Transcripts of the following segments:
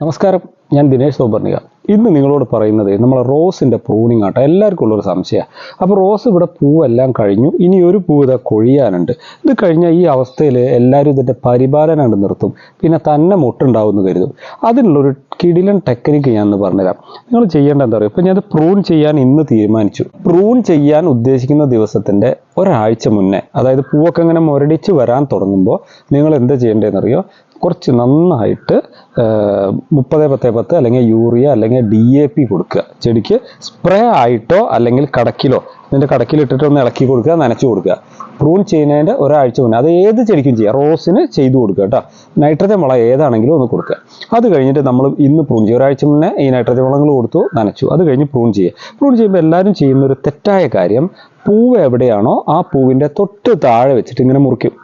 നമസ്കാരം ഞാൻ ദിനേശ് സോബർണിക. ഇന്ന് നിങ്ങളോട് പറയുന്നത് നമ്മളെ റോസിന്റെ പ്രൂണിങ് ആട്ടോ എല്ലാവർക്കും ഉള്ളൊരു സംശയമാണ് അപ്പോൾ റോസ് ഇവിടെ പൂവെല്ലാം കഴിഞ്ഞു ഇനി ഒരു പൂവ് ഇതാ കൊഴിയാനുണ്ട്. ഇത് കഴിഞ്ഞാൽ ഈ അവസ്ഥയിൽ എല്ലാവരും ഇതിന്റെ പരിപാലനം കണ്ട് നിർത്തും. പിന്നെ തന്നെ മുട്ടുണ്ടാവുമെന്ന് കരുതും. അതിനുള്ളൊരു കിടിലൻ ടെക്നിക്ക് ഞാൻ ഒന്ന് പറഞ്ഞുതരാം. നിങ്ങൾ ചെയ്യേണ്ട എന്താ പറയുക ഇപ്പം ഞാനത് പ്രൂൺ ചെയ്യാൻ ഇന്ന് തീരുമാനിച്ചു. പ്രൂൺ ചെയ്യാൻ ഉദ്ദേശിക്കുന്ന ദിവസത്തിന്റെ ഒരാഴ്ച മുന്നേ അതായത് പൂവൊക്കെ ഇങ്ങനെ മുരടിച്ച് വരാൻ തുടങ്ങുമ്പോൾ നിങ്ങൾ എന്താ ചെയ്യേണ്ടതെന്നറിയോ? കുറച്ച് നന്നായിട്ട് മുപ്പത് പത്ത് പത്ത് അല്ലെങ്കിൽ യൂറിയ അല്ലെങ്കിൽ ഡി എ പി കൊടുക്കുക. ചെടിക്ക് സ്പ്രേ ആയിട്ടോ അല്ലെങ്കിൽ കടക്കിലോ ഇതിന്റെ കടക്കിലിട്ടിട്ട് ഒന്ന് ഇളക്കി കൊടുക്കുക നനച്ചു കൊടുക്കുക. പ്രൂൺ ചെയ്യുന്നതിന്റെ ഒരാഴ്ച മുന്നേ. അത് ഏത് ചെടിക്കും ചെയ്യാം. റോസിന് ചെയ്തു കൊടുക്കുക കേട്ടോ. നൈട്രജൻ വളം ഏതാണെങ്കിലും ഒന്ന് കൊടുക്കുക. അത് കഴിഞ്ഞിട്ട് നമ്മൾ ഇന്ന് പ്രൂൺ ചെയ്യും ഒരാഴ്ച മുന്നേ ഈ നൈട്രജൻ വളങ്ങൾ കൊടുത്തു നനച്ചു. അത് കഴിഞ്ഞ് പ്രൂൺ ചെയ്യുക. പ്രൂൺ ചെയ്യുമ്പോൾ എല്ലാവരും ചെയ്യുന്ന ഒരു തെറ്റായ കാര്യം പൂവ് എവിടെയാണോ ആ പൂവിന്റെ തൊട്ട് താഴെ വെച്ചിട്ട് ഇങ്ങനെ മുറിക്കും.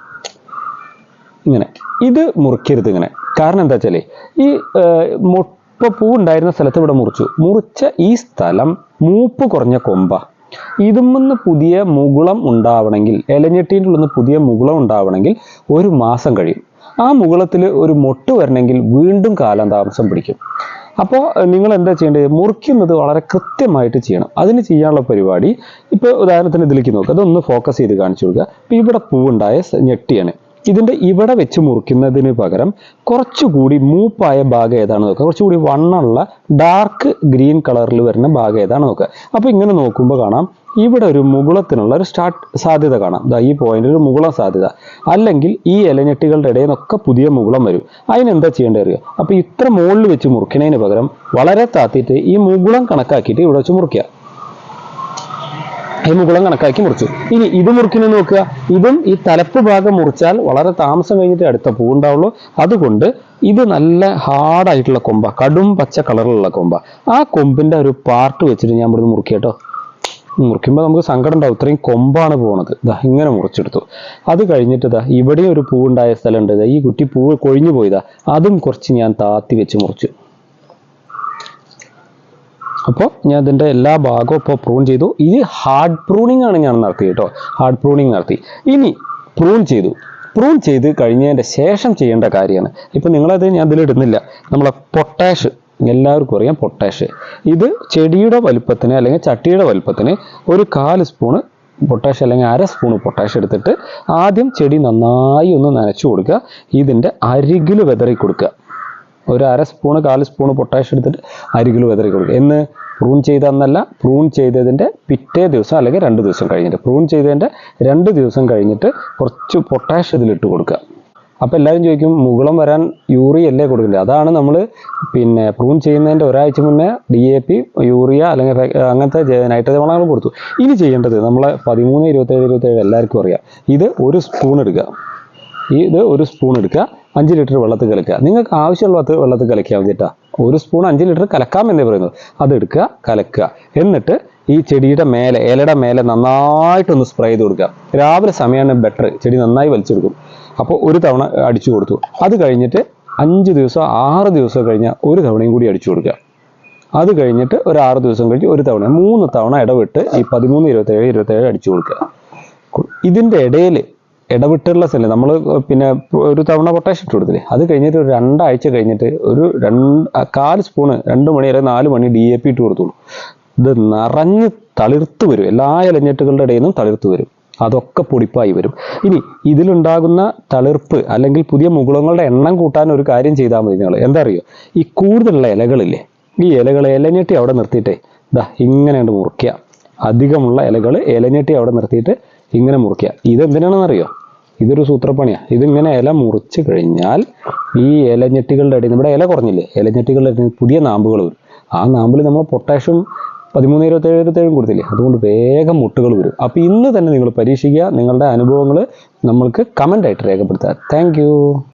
ഇങ്ങനെ. ഇത് മുറിക്കരുത് ഇങ്ങനെ. കാരണം എന്താ വെച്ചാൽ ഈ മുപ്പ പൂ ഉണ്ടായിരുന്ന സ്ഥലത്ത് ഇവിടെ മുറിച്ചു. മുറിച്ച ഈ സ്ഥലം മൂപ്പ് കുറഞ്ഞ കൊമ്പ. ഇതുമെന്ന് പുതിയ മുകുളം ഉണ്ടാവണമെങ്കിൽ ഇലഞ്ഞെട്ടീന്റെ ഉള്ളിൽ പുതിയ മുകുളം ഉണ്ടാവണമെങ്കിൽ ഒരു മാസം കഴിയും. ആ മുകുളത്തിൽ ഒരു മൊട്ട് വരണമെങ്കിൽ വീണ്ടും കാലം താമസം പിടിക്കും. അപ്പോൾ നിങ്ങൾ എന്താ ചെയ്യേണ്ടത്? മുറിക്കുന്നത് വളരെ കൃത്യമായിട്ട് ചെയ്യണം. അതിന് ചെയ്യാനുള്ള പരിപാടി ഇപ്പോൾ ഉദാഹരണത്തിന് ഇതിലേക്ക് നോക്കുക അതൊന്ന് ഫോക്കസ് ചെയ്ത് കാണിച്ചു കൊടുക്കുക. ഇപ്പോൾ ഇവിടെ പൂവുണ്ടായ ഞെട്ടിയാണ്. ഇതിന്റെ ഇവിടെ വെച്ച് മുറിക്കുന്നതിന് പകരം കുറച്ചുകൂടി മൂപ്പായ ഭാഗം ഏതാണ് നോക്കുക? കുറച്ചുകൂടി വണ്ണുള്ള ഡാർക്ക് ഗ്രീൻ കളറിൽ വരുന്ന ഭാഗം ഏതാണ് നോക്കുക? അപ്പോൾ ഇങ്ങനെ നോക്കുമ്പോൾ കാണാം ഇവിടെ ഒരു മുകുളത്തിനുള്ള ഒരു സ്റ്റാർട്ട് സാധ്യത കാണാം. ദാ ഈ പോയിന്റിൽ ഒരു മുകുളം സാധ്യത. അല്ലെങ്കിൽ ഈ ഇലഞ്ഞെട്ടികളുടെ ഇടയിൽ നിന്നൊക്കെ പുതിയ മുകുളം വരും. അതിനെന്താ ചെയ്യേണ്ടത് അറിയുക അപ്പോൾ ഇത്ര മുകളിൽ വെച്ച് മുറിക്കുന്നതിന് പകരം വളരെ താത്തിയിട്ട് ഈ മുകുളം കണക്കാക്കിയിട്ട് ഇവിടെ വെച്ച് മുറിക്കുക. ഈ മുകുളം കണക്കാക്കി മുറിച്ചു. ഇനി ഇത് മുറിക്കുന്നത് നോക്കുക. ഇതും ഈ തലപ്പ് ഭാഗം മുറിച്ചാൽ വളരെ താമസം കഴിഞ്ഞിട്ട് അടുത്ത പൂ ഉണ്ടാവുള്ളൂ. അതുകൊണ്ട് ഇത് നല്ല ഹാർഡായിട്ടുള്ള കൊമ്പ കടും പച്ച കളറിലുള്ള കൊമ്പ. ആ കൊമ്പിന്റെ ഒരു പാർട്ട് വെച്ചിട്ട് ഞാൻ ഇവിടുന്ന് മുറുക്കിയട്ടോ മുറിക്കുമ്പോൾ നമുക്ക് സങ്കടം ഉണ്ടാവും. ഇത്രയും കൊമ്പാണ് പോണത്. ഇതാ ഇങ്ങനെ മുറിച്ചെടുത്തു. അത് കഴിഞ്ഞിട്ട് ഇതാ ഇവിടെ ഒരു പൂവുണ്ടായ സ്ഥലമുണ്ട് ഇതാ ഈ കുട്ടി പൂ കൊഴിഞ്ഞു പോയതാ. അതും കുറച്ച് ഞാൻ താത്തി വെച്ച് മുറിച്ചു. അപ്പോൾ ഞാൻ ഇതിന്റെ എല്ലാ ഭാഗവും ഇപ്പോൾ പ്രൂൺ ചെയ്തു. ഇത് ഹാർഡ് പ്രൂണിംഗ് ആണ് ഞാൻ നടത്തിയത് കേട്ടോ ഹാർഡ് പ്രൂണിംഗ് നടത്തി. ഇനി പ്രൂൺ ചെയ്തു. പ്രൂൺ ചെയ്ത് കഴിഞ്ഞതിന്റെ ശേഷം ചെയ്യേണ്ട കാര്യമാണ്. ഇപ്പം നിങ്ങളത് ഞാൻ ഇതിലിടുന്നില്ല നമ്മളെ പൊട്ടാഷ് എല്ലാവർക്കും അറിയാം പൊട്ടാഷ് ഇത് ചെടിയുടെ വലുപ്പത്തിന് അല്ലെങ്കിൽ ചട്ടിയുടെ വലുപ്പത്തിന് ഒരു കാൽ സ്പൂണ് പൊട്ടാഷ് അല്ലെങ്കിൽ അര സ്പൂണ് പൊട്ടാഷ് എടുത്തിട്ട് ആദ്യം ചെടി നന്നായി ഒന്ന് നനച്ചു കൊടുക്കുക. ഇതിന്റെ അരികിൽ വെതറി കൊടുക്കുക ഒരു അര സ്പൂണ് കാൽ സ്പൂണ് പൊട്ടാഷ്യം എടുത്തിട്ട് അരികിൽ വെതറി കൊടുക്കുക. എന്ന് പ്രൂൺ ചെയ്തന്നല്ല പ്രൂൺ ചെയ്തതിന്റെ പിറ്റേ ദിവസം അല്ലെങ്കിൽ രണ്ട് ദിവസം കഴിഞ്ഞിട്ട് പ്രൂൺ ചെയ്തതിന്റെ രണ്ട് ദിവസം കഴിഞ്ഞിട്ട് കുറച്ച് പൊട്ടാഷ് ഇതിലിട്ട് കൊടുക്കുക. അപ്പോൾ എല്ലാവരും ചോദിക്കും മുകളം വരാൻ യൂറിയ അല്ലേ കൊടുക്കേണ്ടത്? അതാണ് നമ്മൾ പിന്നെ പ്രൂൺ ചെയ്യുന്നതിന്റെ ഒരാഴ്ച മുന്നേ ഡി എ പി യൂറിയ അല്ലെങ്കിൽ അങ്ങനത്തെ നൈട്രജൻ വളങ്ങൾ കൊടുത്തു. ഇനി ചെയ്യേണ്ടത് നമ്മളെ പതിമൂന്ന് ഇരുപത്തേഴ് ഇരുപത്തേഴ് എല്ലാവർക്കും അറിയാം. ഇത് ഒരു സ്പൂൺ എടുക്കുക. ഇത് ഒരു സ്പൂൺ എടുക്കുക. അഞ്ച് ലിറ്റർ വെള്ളത്തിൽ കലക്കുക. നിങ്ങൾക്ക് ആവശ്യമുള്ള വെള്ളത്തിൽ കലക്കിയാൽ കേട്ടോ ഒരു സ്പൂൺ അഞ്ച് ലിറ്റർ കലക്കാം എന്നേ പറയുന്നത്. അത് എടുക്കുക കലക്കുക. എന്നിട്ട് ഈ ചെടിയുടെ മേലെ ഇലയുടെ മേലെ നന്നായിട്ടൊന്ന് സ്പ്രേ ചെയ്ത് കൊടുക്കുക. രാവിലെ സമയമാണ് ബെറ്റർ ചെടി നന്നായി വലിച്ചെടുക്കും. അപ്പോൾ ഒരു തവണ അടിച്ചു കൊടുത്തു. അത് കഴിഞ്ഞിട്ട് അഞ്ച് ദിവസം ആറ് ദിവസം കഴിഞ്ഞാൽ ഒരു തവണയും കൂടി അടിച്ചു കൊടുക്കുക. അത് കഴിഞ്ഞിട്ട് ഒരു ആറ് ദിവസം കഴിഞ്ഞ് ഒരു തവണ മൂന്ന് തവണ ഇടവിട്ട് ഈ പതിമൂന്ന് ഇരുപത്തേഴ് ഇരുപത്തേഴ് അടിച്ചു കൊടുക്കുക. ഇതിന്റെ ഇടയിൽ ഇടവിട്ടുള്ള സ്ഥലം നമ്മൾ പിന്നെ ഒരു തവണ പൊട്ടാഷ് ഇട്ട് കൊടുത്തില്ലേ? അത് കഴിഞ്ഞിട്ട് ഒരു രണ്ടാഴ്ച കഴിഞ്ഞിട്ട് ഒരു രണ്ട് കാൽ സ്പൂണ് രണ്ട് മണി അല്ലെങ്കിൽ നാല് മണി ഡി എ പി ഇട്ട് കൊടുത്തോളൂ. ഇത് നിറഞ്ഞ് തളിർത്ത് വരും. എല്ലാ ഇലഞ്ഞെട്ടുകളുടെ ഇടയിൽ നിന്നും തളിർത്ത് വരും. അതൊക്കെ പൊടിപ്പായി വരും. ഇനി ഇതിലുണ്ടാകുന്ന തളിർപ്പ് അല്ലെങ്കിൽ പുതിയ മുകുളങ്ങളുടെ എണ്ണം കൂട്ടാൻ ഒരു കാര്യം ചെയ്താൽ മതി നിങ്ങൾ എന്താ അറിയോ? ഈ കൂടുതലുള്ള ഇലകളില്ലേ? ഈ ഇലകൾ ഇലഞ്ഞെട്ടി അവിടെ നിർത്തിയിട്ടേ ഇതാ ഇങ്ങനെ മുറിക്കുക. അധികമുള്ള ഇലകൾ ഇലഞ്ഞെട്ടി അവിടെ നിർത്തിയിട്ട് ഇങ്ങനെ മുറിക്കുക ഇതെന്തിനാണെന്ന് അറിയോ ഇതൊരു സൂത്രപ്പണിയാണ് ഇതിങ്ങനെ ഇല മുറിച്ച് കഴിഞ്ഞാൽ ഈ ഇലഞ്ഞെട്ടികളുടെ ഇടയിൽ നമ്മുടെ ഇല കുറഞ്ഞില്ലേ? ഇലഞ്ഞെട്ടികളുടെ ഇടയിൽ പുതിയ നാമ്പുകൾ വരും. ആ നാമ്പിൽ നമ്മൾ പൊട്ടാഷ്യം പതിമൂന്ന് ഇരുപത്തേഴ് ഇരുപത്തേഴും കൊടുത്തില്ലേ? അതുകൊണ്ട് വേഗം മുട്ടുകൾ വരും. അപ്പോൾ ഇന്ന് തന്നെ നിങ്ങൾ പരീക്ഷിക്കുക. നിങ്ങളുടെ അനുഭവങ്ങൾ നമ്മൾക്ക് കമന്റായിട്ട് രേഖപ്പെടുത്തുക. താങ്ക്